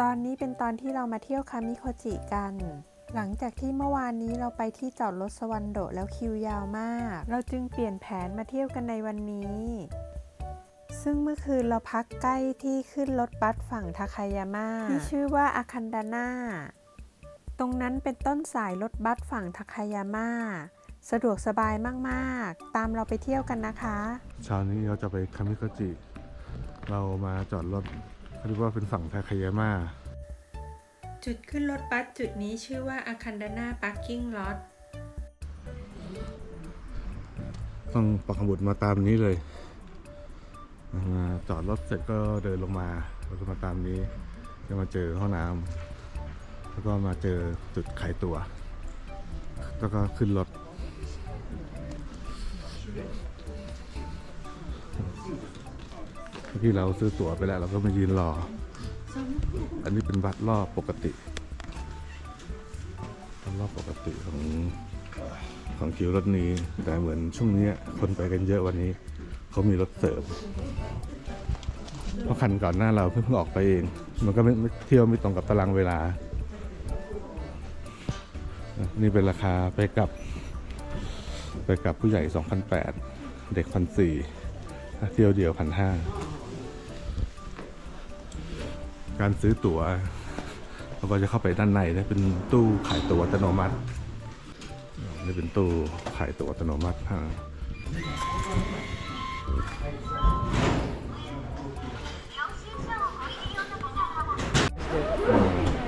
ตอนนี้เป็นตอนที่เรามาเที่ยวคามิโคจิกัน หลังจากที่เมื่อวานนี้เราไปที่จอดรถสวันโดแล้วคิวยาวมาก เราจึงเปลี่ยนแผนมาเที่ยวกันในวันนี้ ซึ่งเมื่อคืนเราพักใกล้ที่ขึ้นรถบัสฝั่งทาคายาม่าที่ชื่อว่าอาคันดาน่า ตรงนั้นเป็นต้นสายรถบัสฝั่งทาคายาม่าสะดวกสบายมาก ๆ ตามเราไปเที่ยวกันนะคะ เช้านี้เราจะไปคามิโกจิ เรามาจอดรถ เขาเรียกว่าเป็นฝั่งทาคายาม่าจุดขึ้นรถบัสจุดนี้ชื่อว่าอาคันดาน่าพาร์กิ้งลอตต้องปักหมุดมาตามนี้เลยมาจอดรถเสร็จก็เดินลงมาแล้วก็มาตามนี้จะมาเจอห้องน้ำแล้วก็มาเจอจุดขายตั๋วแล้วก็ขึ้นรถ ที่เราซื้อตั๋วไปแล้ว เราก็มายืนรอ อันนี้เป็นบัตรอบปกติบัตรอบปกติของของคิวรถนี้ แต่เหมือนช่วงนี้คนไปกันเยอะวันนี้เขามีรถเสริมเพราะคันก่อนหน้าเราเพิ่งออกไปเอง มันก็ไม่เที่ยวไม่ตรงกับตารางเวลา นี่เป็นราคาไปกับ ไปกับผู้ใหญ่ 2,008 เด็ก 1,400เที่ยวเดียว 1,500 การซื้อตั๋วเราก็จะเข้าไปด้านในนะเป็นตู้ขายตั๋วอัตโนมัตินี่เป็นตู้ขายตั๋วอัตโนมัติฮะ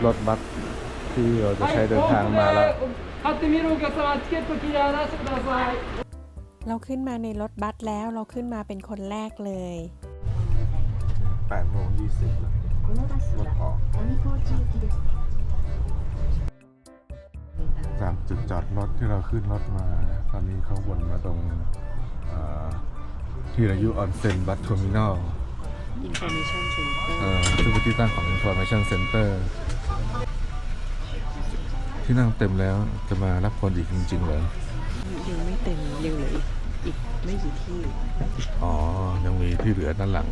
รถบัสที่เราจะใช้เดินทางมาแล้วเราขึ้นมาในรถบัสแล้วเราขึ้นมาเป็นคนแรกเลย8โมง20แล้ว このバス รถ は ออก 上高地行きです จากจุดจอดรถที่เราขึ้นรถมา ตอนนี้เขาวนมาตรงเอ่อที่รายุออนเซ็นบัสเทอร์มินอล Information Center เอ่อซึ่งเป็นที่ตั้งของ Information Center ที่นั่งเต็มแล้วจะมารับคนอีกจริงๆเหรอ ยังไม่เต็มยังเหลืออีกอีกไม่กี่ที่ อ๋อ ยังมีที่เหลือด้านหลัง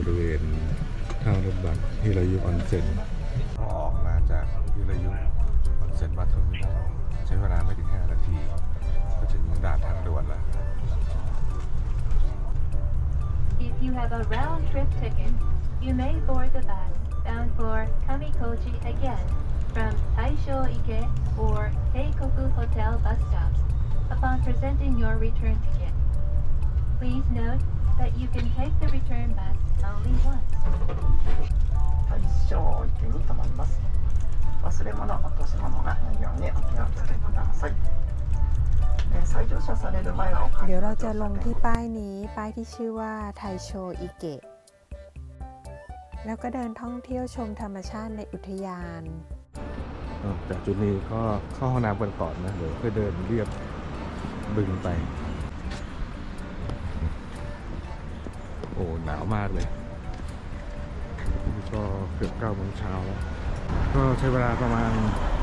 บริเวณท่ารถบัสที่รายุออนเซ็นพอออกมาจากที่รายุออนเซ็นบัสเทอร์มินอลใช้เวลาไม่ถึง 5 นาที ก็ถึงด่านทางด่วนแล้ว If you have a round trip ticket, you may board the bus bound for Kamikoji again from Taisho Ike or Teikoku Hotel bus stops upon presenting your return ticket. Please note that you can take the return bus only once. 対象池に停まります忘れ物落とし物がないようにお気をつけくださいえー再乗車される前はお買い เดี๋ยวเรา 物 จะลง 乗車 ที่ で ป้ายนี้ ป้ายที่ชื่อว่าไทโชอิเกะ แล้วก็เดินท่องเที่ยวชมธรรมชาติในอุทยาน อ่ะจากจุดนี้ก็เข้าห้องน้ำกันก่อนนะเดี๋ยวค่อยเดินเรียบบึงไป อ้หนาวมากเลยก็เกือบเก้าโมงเช้าแล้วก็ใช้เวลาประมาณ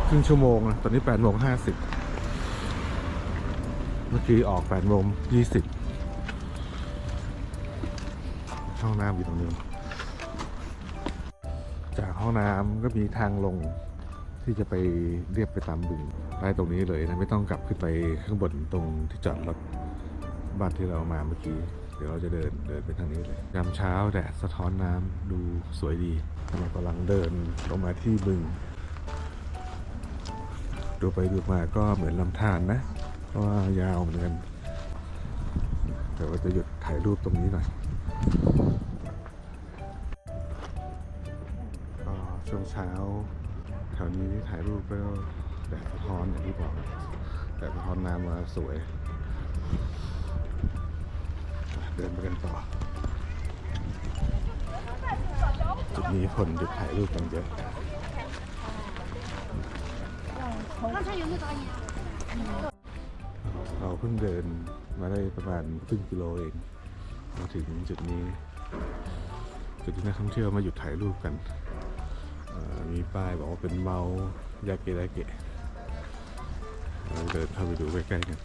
ครึ่งชั่วโมงนะตอนนี้แปดโมงห้าสิบเมื่อกี้ออกแปดโมงยี่สิบห้องน้ำอยู่ตรงนี้ จากห้องน้ำก็มีทางลงที่จะไปเรียบไปตามบึงได้ตรงนี้เลยนะไม่ต้องกลับขึ้นไปข้างบนตรงที่จอดรถบัสที่เรามาเมื่อกี้ เดี๋ยวเราจะเดินเดินไปทางนี้เลยยามเช้าแดดสะท้อนน้ำดูสวยดีเรากำลังเดินลงมาที่บึง ดูไปดูมาก็เหมือนลำธารนะ เพราะว่ายาวเหมือนกันแต่ว่าจะหยุดถ่ายรูปตรงนี้หน่อยก็ช่วงเช้าแถวนี้ถ่ายรูปแล้วแดดสะท้อนอย่างที่บอกแดดสะท้อนน้ำมาสวย เดินไปกันต่อ จุดนี้คนหยุดถ่ายรูปกันเยอะเราเพิ่งเดินมาได้ประมาณครึ่งกิโลเอง มาถึงจุดนี้ จุดที่นักท่องเที่ยวมาหยุดถ่ายรูปกัน มีป้ายบอกว่าเป็นเมายาเกะยาเกะเราเดินเข้าไปดูใกล้ๆกัน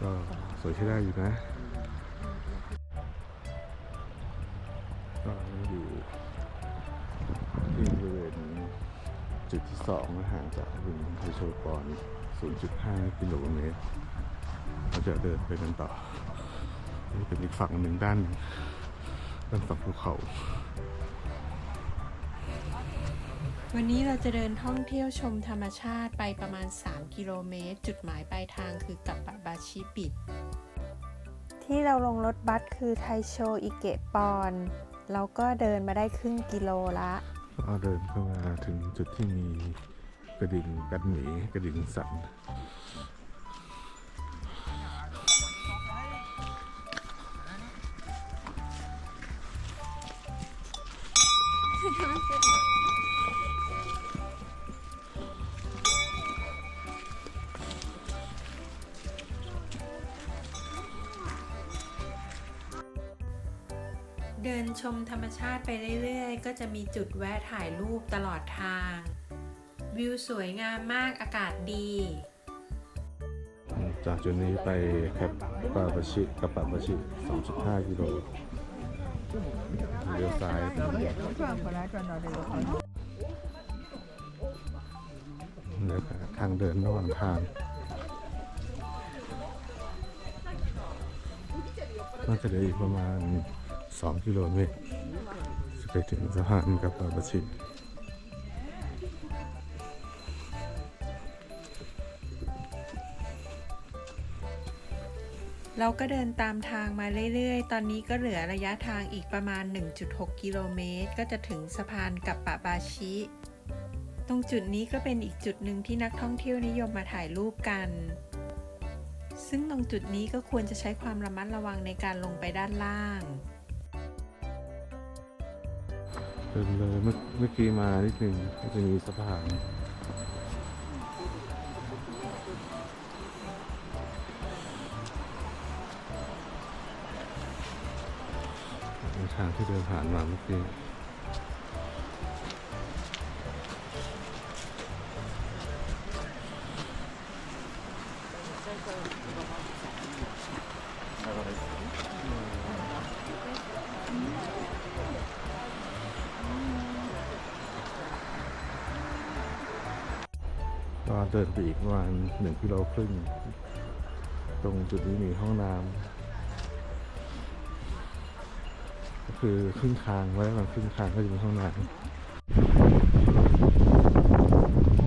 ก็สวยใช้ได้อยู่นะก็อยู่ที่บริเวณจุดที่สองห่างจากบึงไทโชกร 0.5 กิโลเมตรเราจะเดินไปกันต่อนี่เป็นอีกฝั่งหนึ่งด้านด้านฝั่งภูเขา วันนี้เราจะเดินท่องเที่ยวชมธรรมชาติไปประมาณ 3 กิโลเมตร จุดหมายปลายทางคือกับบะบาชิปิด ที่เราลงรถบัสคือไทโชอิเกะปอนเราก็เดินมาได้ครึ่งกิโลละก็เดินเข้ามาถึงจุดที่มีกระดิ่งกันหมีกระดิ่งสัน เดินชมธรรมชาติไปเรื่อยๆ ก็จะมีจุดแวะถ่ายรูปตลอดทาง วิวสวยงามมากอากาศดี จากจุดนี้ไปแคปปาบาชิกับปาบาชิ 2.5 กิโลเลี้ยวซ้ายนะครับทางเดินระหว่างทางน่าจะเหลืออีกประมาณ 2 กิโลเมตรจะไปถึงสะพานกับปาบาชิเราก็เดินตามทางมาเรื่อยๆ ตอนนี้ก็เหลือระยะทางอีกประมาณ 1.6 กิโลเมตร ก็จะถึงสะพานกับปะบาชิ ตรงจุดนี้ก็เป็นอีกจุดหนึ่งที่นักท่องเที่ยวนิยมมาถ่ายรูปกัน ซึ่งตรงจุดนี้ก็ควรจะใช้ความระมัดระวังในการลงไปด้านล่าง เดินเลยเมื่อเมื่อกี้มานิดนึงก็จะมีสะพานทางที่เดินผ่านมาเมื่อกี้ เดินไปอีกประมาณหนึ่งกิโลครึ่ง ตรงจุดนี้มีห้องน้ำก็คือครึ่งทางไว้ประมาณครึ่งทางก็จะมีห้องน้ำ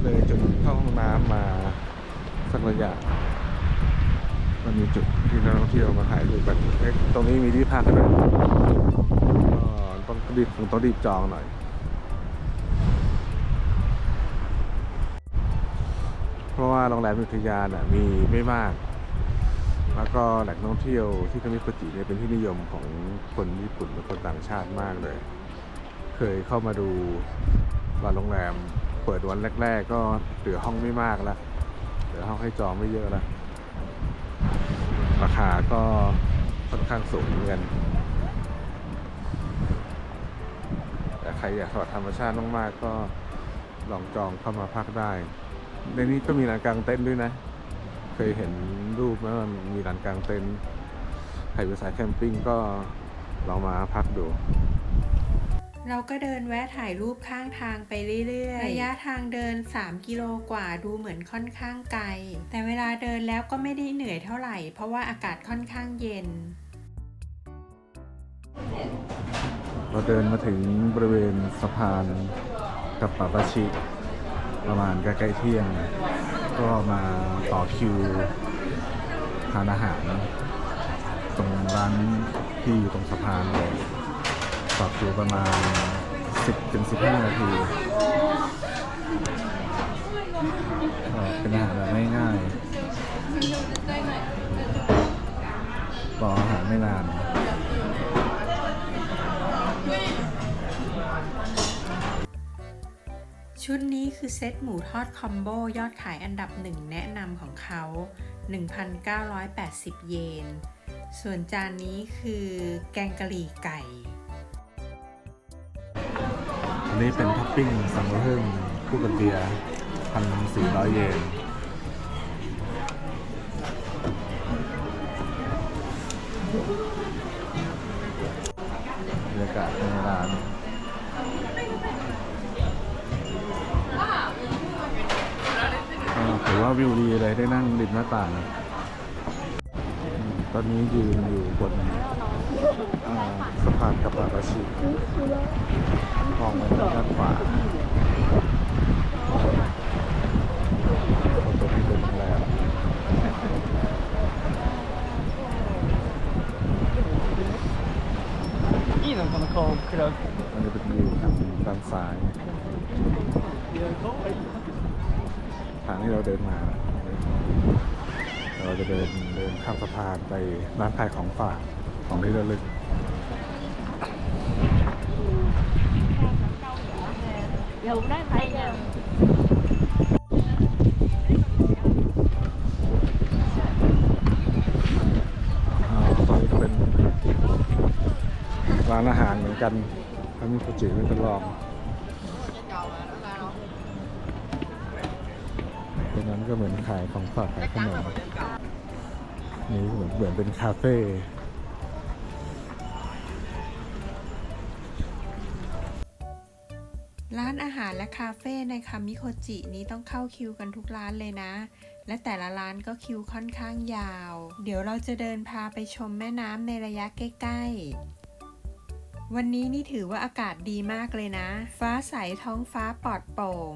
เลยจุดเข้าห้องน้ำมาสักระยะมันมีจุดที่นักท่องเที่ยวมาถ่ายรูปกันเอ๊ะตรงนี้มีที่พักด้วยก็ต้องรีบคงต้องรีบจองหน่อย เพราะว่าโรงแรมอุทยานมีไม่มาก แล้วก็แหล่งท่องเที่ยวที่คามิโคจิเนี่ยเป็นที่นิยมของคนญี่ปุ่นและคนต่างชาติมากเลย เคยเข้ามาดูว่าโรงแรมเปิดวันแรก ๆ ก็เหลือห้องไม่มากแล้วเหลือห้องให้จองไม่เยอะแล้วราคาก็ค่อนข้างสูงเหมือนกัน แต่ใครอยากสัมผัสธรรมชาติมากๆก็ลองจองเข้ามาพักได้ ในนี้ก็มีลานกลางเต็นท์ด้วยนะ เคยเห็นรูปไหมว่ามีลานกลางเต็นท์ใครไปสายแคมปิ้งก็ลองมาพักดู เราก็เดินแวะถ่ายรูปข้างทางไปเรื่อยๆ ระยะทางเดิน 3 กิโลกว่าดูเหมือนค่อนข้างไกล แต่เวลาเดินแล้วก็ไม่ได้เหนื่อยเท่าไหร่ เพราะว่าอากาศค่อนข้างเย็น เราเดินมาถึงบริเวณสะพานกับปาปาชิ ประมาณใกล้ๆเที่ยง ก็มาต่อคิวทานอาหาร ตรงร้านที่อยู่ตรงสะพานเลยต่อคิวประมาณ 10ถึง15 นาทีเป็นอาหารแบบง่ายๆต่ออาหารไม่นาน ชุดนี้คือเซตหมูทอดคอมโบยอดขายอันดับหนึ่งแนะนำของเขา 1,980 เยน ส่วนจานนี้คือแกงกะหรี่ไก่ อันนี้เป็นท็อปปิ้งสั่งมาเพิ่มคู่กับเบียร์พันสี่ร้อยเยนบ วิวดีเลยได้นั่งริมหน้าต่าง ตอนนี้ยืนอยู่บนสะพานกับปาราชิมองไปทางด้านขวา ร้านขายของฝากของที่ระลึกอ่าตอนนี้ก็เป็นร้านอาหารเหมือนกันถ้ามีโปรเจกต์ไม่เป็นลองตรงนั้นก็เหมือนขายของฝากขายขนม นี่เหมือนเหมือนเป็นคาเฟ่ร้านอาหารและคาเฟ่ในคามิโคจินี้ต้องเข้าคิวกันทุกร้านเลยนะ และแต่ละร้านก็คิวค่อนข้างยาว เดี๋ยวเราจะเดินพาไปชมแม่น้ำในระยะใกล้ๆ วันนี้นี่ถือว่าอากาศดีมากเลยนะ ฟ้าใสท้องฟ้าปลอดโปร่ง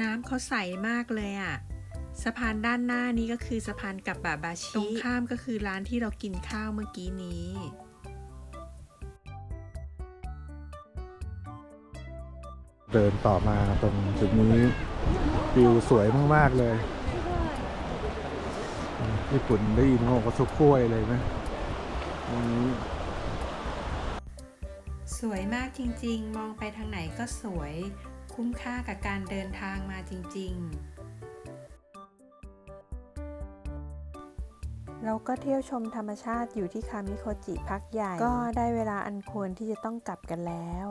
น้ำเขาใสมากเลยอะ่ะ สะพานด้านหน้านี้ก็คือสะพานกับบาบาชิ ตรงข้ามก็คือร้านที่เรากินข้าวเมื่อกี้นี้ เดินต่อมาตรงจุดนี้วิวสวยมาก ๆ เลยอืมญี่ปุ่นได้ยินโงกสุกล้วยเลยไหมตรงนี้สวยมากจริง ๆ มองไปทางไหนก็สวย คุ้มค่ากับการเดินทางมาจริง ๆ เราก็เที่ยวชมธรรมชาติอยู่ที่คามิโคจิพักใหญ่ ก็ได้เวลาอันควรที่จะต้องกลับกันแล้ว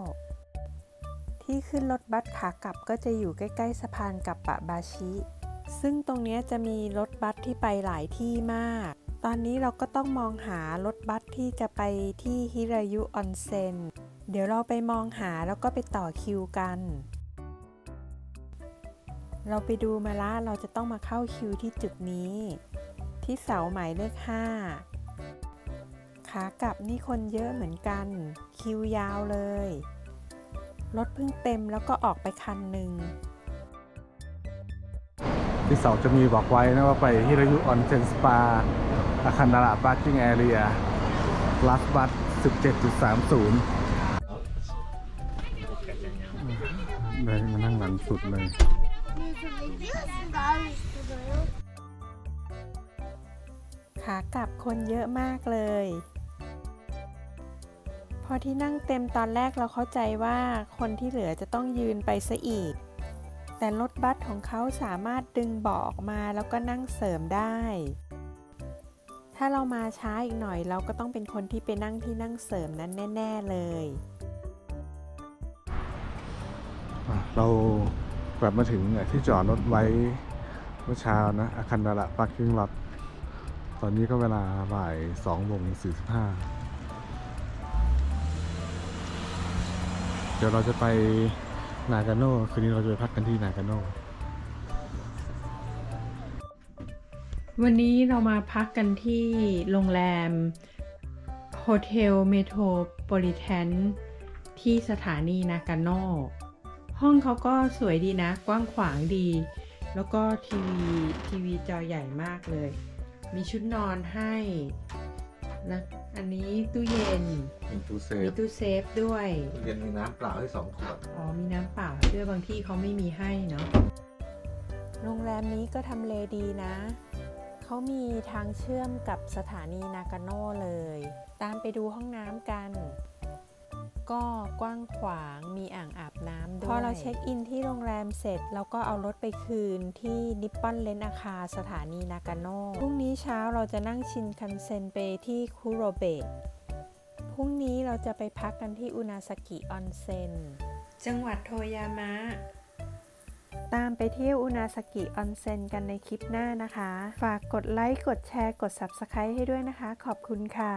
ที่ขึ้นรถบัสขากลับก็จะอยู่ใกล้ ๆ สะพานกับปะบาชิ ซึ่งตรงนี้จะมีรถบัสที่ไปหลายที่มาก ตอนนี้เราก็ต้องมองหารถบัสที่จะไปที่ฮิรายุออนเซ็นเดี๋ยวเราไปมองหาแล้วก็ไปต่อคิวกัน เราไปดูมาละเราจะต้องมาเข้าคิวที่จุดนี้ ที่เสาหมายเลข 5 ขากลับนี่คนเยอะเหมือนกัน คิวยาวเลย รถเพิ่งเต็มแล้วก็ออกไปคันหนึ่งที่เสาจะมีบอกไว้นะว่าไปฮิรายุออนเซนสปา อาคารนาระปาร์กิ้งแอเรียลัสบัส17.30เลยมานั่งหลังสุดเลย ขากลับคนเยอะมากเลย พอที่นั่งเต็มตอนแรกเราเข้าใจว่าคนที่เหลือจะต้องยืนไปซะอีก แต่รถบัสของเขาสามารถดึงเบาะออกมาแล้วก็นั่งเสริมได้ ถ้าเรามาช้าอีกหน่อยเราก็ต้องเป็นคนที่ไปนั่งที่นั่งเสริมนั้นแน่ ๆเลยเรากลับมาถึงที่จอดรถไว้เมื่อเช้านะอาคารนาระปาร์กิ้งล็อต อนนี้ก็เวลาบ่าย2โมง45เดี๋ยวเราจะไปนากาโน่คืนนี้เราจะไปพักกันที่นากาโน่วันนี้เรามาพักกันที่โรงแรมโฮเทลเมโทรโพลิแทนที่สถานีนากาโน่ห้องเขาก็สวยดีนะ กว้างขวางดี แล้วก็ทีวีทีวีจอใหญ่มากเลย มีชุดนอนให้แล้วอันนี้ตู้เย็นมีตู้เซมีฟตู้เซฟด้วย ตู้เย็นมีน้ำเปล่าให้สองขวด อ๋อ มีน้ำเปล่าด้วยบางที่เขาไม่มีให้เนาะ โรงแรมนี้ก็ทำเลดีนะ เขามีทางเชื่อมกับสถานีนากาโน่เลย ตามไปดูห้องน้ำกัน ก็กว้างขวางมีอ่างอาบน้ำด้วยพอเราเช็คอินที่โรงแรมเสร็จเราก็เอารถไปคืนที่นิปปอนเลนอาคาสถานีนากาโน่พรุ่งนี้เช้าเราจะนั่งชินคันเซ็นไปที่คุโรเบะพรุ่งนี้เราจะไปพักกันที่อุนาสกิออนเซ็นจังหวัดโทยามะ ตามไปเที่ยวอุนาสกิออนเซ็นกันในคลิปหน้านะคะ ฝากกดไลค์ กดแชร์ กด Subscribe ให้ด้วยนะคะ ขอบคุณค่ะ